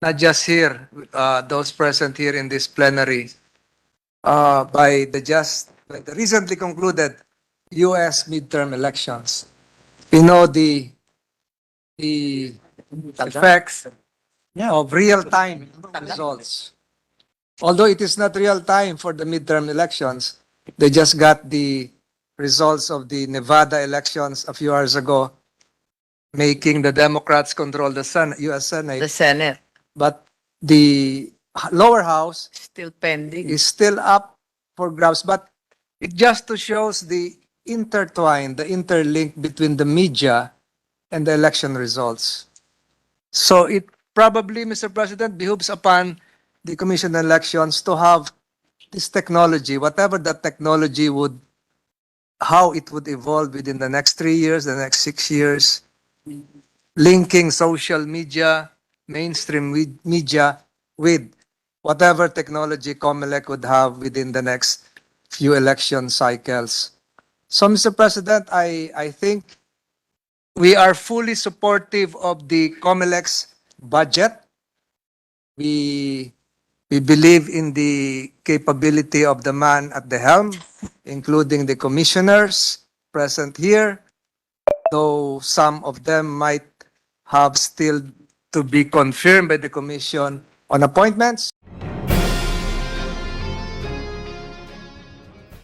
not just here, uh, those present here in this plenary, uh, by the just, by the recently concluded U.S. midterm elections. We know the, the effects of real-time results. Although it is not real-time for the midterm elections, they just got the results of the Nevada elections a few hours ago, making the Democrats control the Sen- U.S. Senate. The Senate, But the lower house still pending. is still up for grabs, but it just to shows the intertwine, the interlink between the media and the election results. So it probably, Mr. President, behooves upon the Commission on Elections to have this technology, whatever that technology would, how it would evolve within the next three years, the next six years, linking social media, mainstream media with whatever technology COMELEC would have within the next few election cycles. So, Mr. President, I, I think we are fully supportive of the COMELEC's budget. We, we believe in the capability of the man at the helm, including the commissioners present here, though some of them might have still to be confirmed by the commission on appointments.